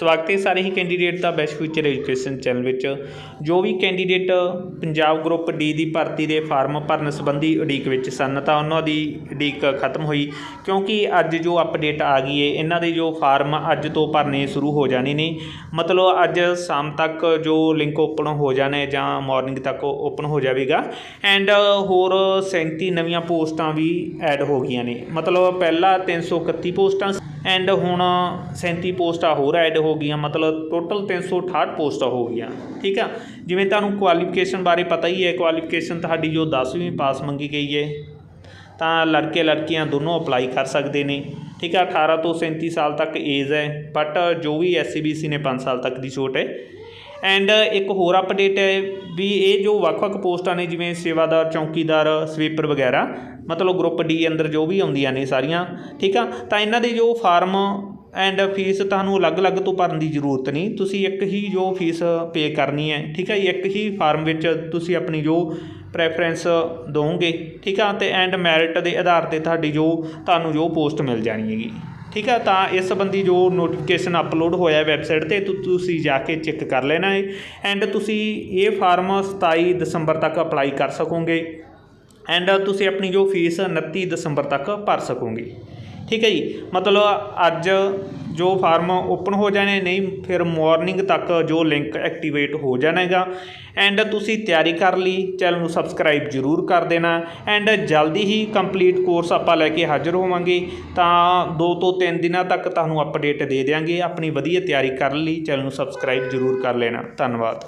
ਸਵਾਗਤ ਹੈ ਸਾਰੇ ਹੀ ਕੈਂਡੀਡੇਟ ਦਾ ਬੈਸਟ ਫਿਊਚਰ ਐਜੂਕੇਸ਼ਨ ਚੈਨਲ ਵਿੱਚ। ਜੋ ਵੀ ਕੈਂਡੀਡੇਟ ਪੰਜਾਬ ਗਰੁੱਪ ਡੀ ਦੀ ਭਰਤੀ ਦੇ ਫਾਰਮ ਭਰਨ ਸੰਬੰਧੀ ਉਡੀਕ ਵਿੱਚ ਸਨ, ਤਾਂ ਉਹਨਾਂ ਦੀ ਉਡੀਕ ਖਤਮ ਹੋਈ, ਕਿਉਂਕਿ ਅੱਜ ਜੋ ਅਪਡੇਟ ਆ ਗਈ ਹੈ, ਇਹਨਾਂ ਦੇ ਜੋ ਫਾਰਮ ਅੱਜ ਤੋਂ ਭਰਨੇ ਸ਼ੁਰੂ ਹੋ ਜਾਣੇ ਨੇ। ਮਤਲਬ ਅੱਜ ਸ਼ਾਮ ਤੱਕ ਜੋ ਲਿੰਕ ਓਪਨ ਹੋ ਜਾਣਾ ਜਾਂ ਮਾਰਨਿੰਗ ਤੱਕ ਓਪਨ ਹੋ ਜਾਵੇਗਾ। ਐਂਡ ਹੋਰ 37 ਨਵੀਆਂ ਪੋਸਟਾਂ ਵੀ ਐਡ ਹੋ ਗਈਆਂ ਨੇ। ਮਤਲਬ ਪਹਿਲਾਂ 331 ਪੋਸਟਾਂ ਐਂਡ ਹੁਣ 37 ਪੋਸਟਾਂ ਹੋਰ ਐਡ ਹੋ ਗਈਆਂ, ਮਤਲਬ ਟੋਟਲ 368 ਪੋਸਟਾਂ ਹੋ ਗਈਆਂ, ਠੀਕ ਆ? ਜਿਵੇਂ ਤੁਹਾਨੂੰ ਕੁਆਲੀਫਿਕੇਸ਼ਨ ਬਾਰੇ ਪਤਾ ਹੀ ਹੈ ਕੁਆਲੀਫਿਕੇਸ਼ਨ ਤੁਹਾਡੀ ਜੋ 10ਵੀਂ ਪਾਸ ਮੰਗੀ ਗਈ ਹੈ, ਤਾਂ ਲੜਕੇ ਲੜਕੀਆਂ ਦੋਨੋਂ ਅਪਲਾਈ ਕਰ ਸਕਦੇ ਨੇ, ਠੀਕ ਆ? 18 ਤੋਂ 37 ਸਾਲ ਤੱਕ ਏਜ ਹੈ ਬਟ ਜੋ ਵੀ ਐਸਸੀਬੀਸੀ ਨੇ 5 ਸਾਲ ਤੱਕ ਦੀ ਛੋਟ ਹੈ ਐਂਡ uh, ਇੱਕ ਹੋਰ ਅਪਡੇਟ ਹੈ ਵੀ ਇਹ ਜੋ ਵੱਖ-ਵੱਖ ਪੋਸਟਾਂ ਨੇ, ਜਿਵੇਂ ਸੇਵਾਦਾਰ, ਚੌਕੀਦਾਰ ਸਵੀਪਰ ਵਗੈਰਾ, ਮਤਲਬ ਗਰੁੱਪ ਡੀ ਅੰਦਰ ਜੋ ਵੀ ਆਉਂਦੀਆਂ ਨੇ ਸਾਰੀਆਂ, ਠੀਕ ਆ? ਤਾਂ ਇਹਨਾਂ ਦੇ ਜੋ ਫਾਰਮ ਐਂਡ ਫੀਸ ਤੁਹਾਨੂੰ ਅਲੱਗ-ਅਲੱਗ ਤੋਂ ਭਰਨ ਦੀ ਜ਼ਰੂਰਤ ਨਹੀਂ। ਤੁਸੀਂ ਇੱਕ ਹੀ ਜੋ ਫੀਸ ਪੇ ਕਰਨੀ ਹੈ, ਠੀਕ ਹੈ ਇੱਕ ਹੀ ਫਾਰਮ ਵਿੱਚ ਤੁਸੀਂ ਆਪਣੀ ਜੋ ਪ੍ਰੈਫਰੈਂਸ ਦੋਗੇ ਠੀਕ ਆ? ਤੇ ਐਂਡ ਮੈਰਿਟ ਦੇ ਆਧਾਰ ਤੇ ਤੁਹਾਡੀ ਜੋ, ਤੁਹਾਨੂੰ ਜੋ ਪੋਸਟ ਮਿਲ ਜਾਣੀ ਹੈਗੀ। ਠੀਕ ਆ ਤਾਂ ਇਸ ਸੰਬੰਧੀ ਜੋ ਨੋਟੀਫਿਕੇਸ਼ਨ ਅਪਲੋਡ ਹੋਇਆ ਵੈਬਸਾਈਟ ਤੇ, ਤੁ- ਤੁਸੀਂ ਜਾ ਕੇ ਚੈੱਕ ਕਰ ਲੈਣਾ ਹੈ ਐਂਡ ਤੁਸੀਂ ਇਹ ਫਾਰਮ 27 ਦਸੰਬਰ ਤੱਕ ਅਪਲਾਈ ਕਰ ਸਕੋਗੇ ਐਂਡ ਤੁਸੀਂ ਆਪਣੀ ਜੋ ਫੀਸ 29 ਦਸੰਬਰ ਤੱਕ ਭਰ ਸਕੋਗੇ। ਠੀਕ ਹੈ ਜੀ? ਮਤਲਬ ਅੱਜ ਜੋ ਫਾਰਮ ਓਪਨ ਹੋ ਜਾਣੇ, ਨਹੀਂ, ਫਿਰ ਮਾਰਨਿੰਗ ਤੱਕ ਜੋ ਲਿੰਕ ਐਕਟੀਵੇਟ ਹੋ ਜਾਣਾਗਾ। ਐਂਡ ਤੁਸੀਂ ਤਿਆਰੀ ਕਰ ਲਈ, ਚੈਨਲ ਨੂੰ ਸਬਸਕ੍ਰਾਈਬ ਜ਼ਰੂਰ ਕਰ ਦੇਣਾ। ਐਂਡ ਜਲਦੀ ਹੀ ਕੰਪਲੀਟ ਕੋਰਸ ਆਪਾਂ ਲੈ ਕੇ ਹਾਜ਼ਰ ਹੋਵਾਂਗੇ। ਤਾਂ 2 ਤੋਂ 3 ਦਿਨਾਂ ਤੱਕ ਤੁਹਾਨੂੰ ਅਪਡੇਟ ਦੇ ਦੇਵਾਂਗੇ ਆਪਣੀ ਵਧੀਆ ਤਿਆਰੀ ਕਰਨ ਲਈ, ਚੈਨਲ ਨੂੰ ਸਬਸਕ੍ਰਾਈਬ ਜ਼ਰੂਰ ਕਰ ਲੈਣਾ। ਧੰਨਵਾਦ।